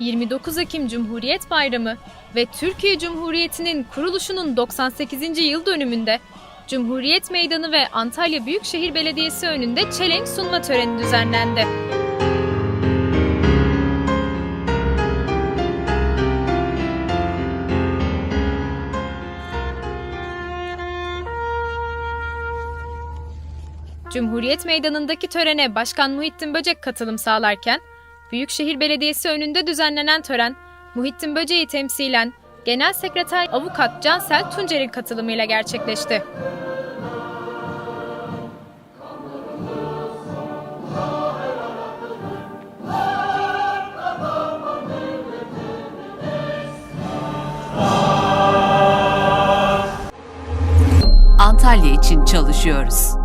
29 Ekim Cumhuriyet Bayramı ve Türkiye Cumhuriyeti'nin kuruluşunun 98. yıl dönümünde Cumhuriyet Meydanı ve Antalya Büyükşehir Belediyesi önünde çelenk sunma töreni düzenlendi. Cumhuriyet Meydanı'ndaki törene Başkan Muhittin Böcek katılım sağlarken, Büyükşehir Belediyesi önünde düzenlenen tören, Muhittin Böcek'i temsilen Genel Sekreter Avukat Cansel Tuncer'in katılımıyla gerçekleşti. Antalya için çalışıyoruz.